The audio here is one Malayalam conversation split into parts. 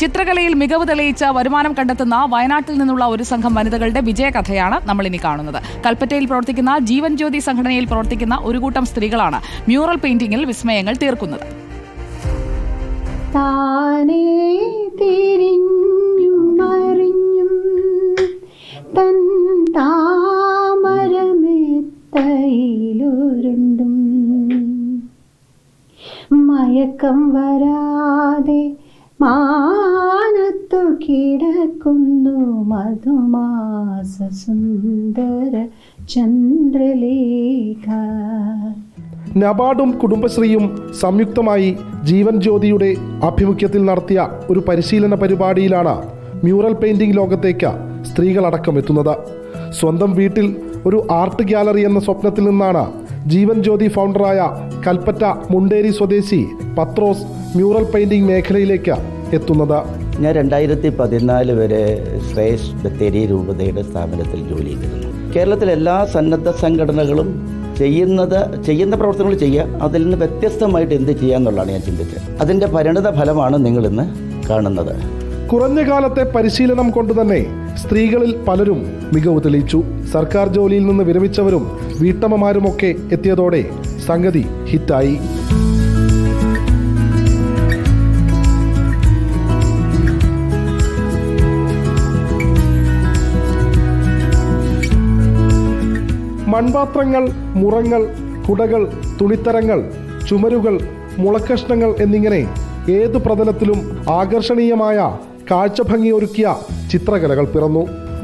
ചിത്രകലയിൽ മികവ് തെളിയിച്ച വരുമാനം കണ്ടെത്തുന്ന വയനാട്ടിൽ നിന്നുള്ള ഒരു സംഘം വനിതകളുടെ വിജയകഥയാണ് നമ്മൾ ഇനി കാണുന്നത്. കൽപ്പറ്റയിൽ പ്രവർത്തിക്കുന്ന ജീവൻ ജ്യോതി സംഘടനയിൽ പ്രവർത്തിക്കുന്ന ഒരു കൂട്ടം സ്ത്രീകളാണ് മ്യൂറൽ പെയിന്റിംഗിൽ വിസ്മയങ്ങൾ തീർക്കുന്നത്. മയക്കം വരാതെ കിടക്കുന്നു മധുമാസ സുന്ദര ചന്ദ്രലേഖ. നബാർഡും കുടുംബശ്രീയും സംയുക്തമായി ജീവൻ ജ്യോതിയുടെ ആഭിമുഖ്യത്തിൽ നടത്തിയ ഒരു പരിശീലന പരിപാടിയിലാണ് മ്യൂറൽ പെയിന്റിംഗ് ലോകത്തേക്ക് സ്ത്രീകളടക്കം എത്തുന്നത്. സ്വന്തം വീട്ടിൽ ഒരു ആർട്ട് ഗ്യാലറി എന്ന സ്വപ്നത്തിൽ നിന്നാണ് ജീവൻ ജ്യോതി ഫൗണ്ടറായ കൽപ്പറ്റ മുണ്ടേരി സ്വദേശി പത്രോസ് മ്യൂറൽ പെയിന്റിംഗ് മേഖലയിലേക്ക് എത്തുന്നത്. ഞാൻ രണ്ടായിരത്തി പതിനാല് വരെ ശ്രേഷ് ബത്തേരി രൂപതയുടെ സ്ഥാപനത്തിൽ ജോലി ചെയ്തിരുന്നു. കേരളത്തിലെ എല്ലാ സന്നദ്ധ സംഘടനകളും ചെയ്യുന്നത് ചെയ്യുന്ന പ്രവർത്തനങ്ങൾ ചെയ്യുക അതിൽ നിന്ന് വ്യത്യസ്തമായിട്ട് എന്ത് ചെയ്യാന്നുള്ളതാണ് ഞാൻ ചിന്തിച്ചത്. അതിന്റെ പരിണിത ഫലമാണ് നിങ്ങൾ ഇന്ന് കാണുന്നത്. കുറഞ്ഞ കാലത്തെ പരിശീലനം കൊണ്ട് തന്നെ സ്ത്രീകളിൽ പലരും മികവ് തെളിയിച്ചു. സർക്കാർ ജോലിയിൽ നിന്ന് വിരമിച്ചവരും വീട്ടമ്മമാരുമൊക്കെ എത്തിയതോടെ സംഗതി ഹിറ്റായി. മൺപാത്രങ്ങൾ മുറങ്ങൾ കുടകൾ തുണിത്തരങ്ങൾ ചുമരുകൾ മുളക്കഷ്ണങ്ങൾ എന്നിങ്ങനെ ഏതു പ്രതലത്തിലും ആകർഷണീയമായ കാഴ്ചഭംഗി ഒരുക്കിയ ചിത്രകലകൾ പിറന്നു.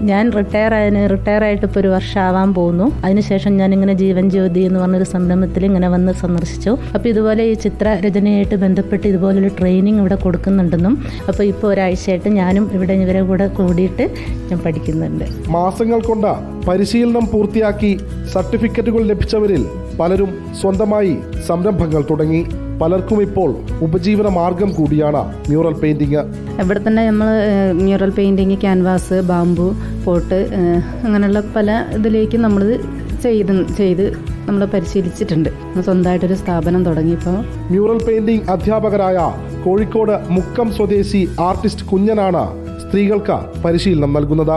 ഞാൻ റിട്ടയർ ആയതിന് റിട്ടയർ ആയിട്ട് ഇപ്പോൾ ഒരു വർഷം ആവാൻ പോകുന്നു. അതിനുശേഷം ഞാൻ ഇങ്ങനെ ജീവൻ ജ്യോതി എന്ന് പറഞ്ഞൊരു സംരംഭത്തിൽ ഇങ്ങനെ വന്ന് സന്ദർശിച്ചു. അപ്പോൾ ഇതുപോലെ ഈ ചിത്രരചനയായിട്ട് ബന്ധപ്പെട്ട് ഇതുപോലൊരു ട്രെയിനിങ് ഇവിടെ കൊടുക്കുന്നുണ്ടെന്നും അപ്പോൾ ഇപ്പോൾ ഒരാഴ്ചയായിട്ട് ഞാനും ഇവിടെ ഇവരെ കൂടെ കൂടിയിട്ട് ഞാൻ പഠിക്കുന്നുണ്ട്. മാസങ്ങൾ കൊണ്ട് പരിശീലനം പൂർത്തിയാക്കി സർട്ടിഫിക്കറ്റുകൾ ലഭിച്ചവരിൽ പലരും സ്വന്തമായി സംരംഭങ്ങൾ തുടങ്ങി. പലർക്കും ഇപ്പോൾ ഉപജീവന മാർഗം കൂടിയാണ് മ്യൂറൽ പെയിന്റിങ്. ഇവിടെ തന്നെ നമ്മൾ mural painting canvas bamboo pot അങ്ങനെയുള്ള പല ഇതിലേക്ക് നമ്മൾ ചെയ്ത് ചെയ്ത് നമ്മൾ പരിശീലിച്ചിട്ടുണ്ട്. സ്വന്തമായിട്ടൊരു സ്ഥാപനം തുടങ്ങിയപ്പോൾ മ്യൂറൽ പെയിന്റിംഗ് അധ്യാപകരായ കോഴിക്കോട് മുക്കം സ്വദേശി ആർട്ടിസ്റ്റ് കുഞ്ഞനാണ് സ്ത്രീകൾക്ക് പരിശീലനം നൽകുന്നത്.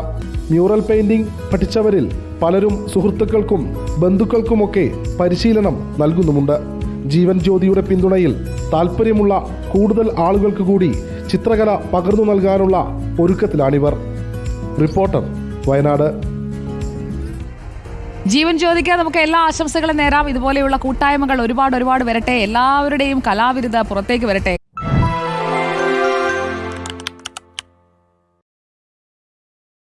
മ്യൂറൽ പെയിന്റിംഗ് പഠിച്ചവരിൽ പലരും സുഹൃത്തുക്കൾക്കും ബന്ധുക്കൾക്കുമൊക്കെ പരിശീലനം നൽകുന്നുമുണ്ട്. ജീവൻ ജ്യോതിയുടെ പിന്തുണയിൽ താല്പര്യമുള്ള കൂടുതൽ ആളുകൾക്ക് കൂടി ചിത്രകല പകർന്നു നൽകാനുള്ള ഒരുക്കത്തിലാണിവർ. റിപ്പോർട്ടർ വയനാട്. ജീവൻ ജ്യോതിക്ക് നമുക്ക് എല്ലാ ആശംസകളും നേരാം. ഇതുപോലെയുള്ള കൂട്ടായ്മകൾ ഒരുപാട് ഒരുപാട് വരട്ടെ. എല്ലാവരുടെയും കലാവിരുദ്ധ പുറത്തേക്ക് വരട്ടെ.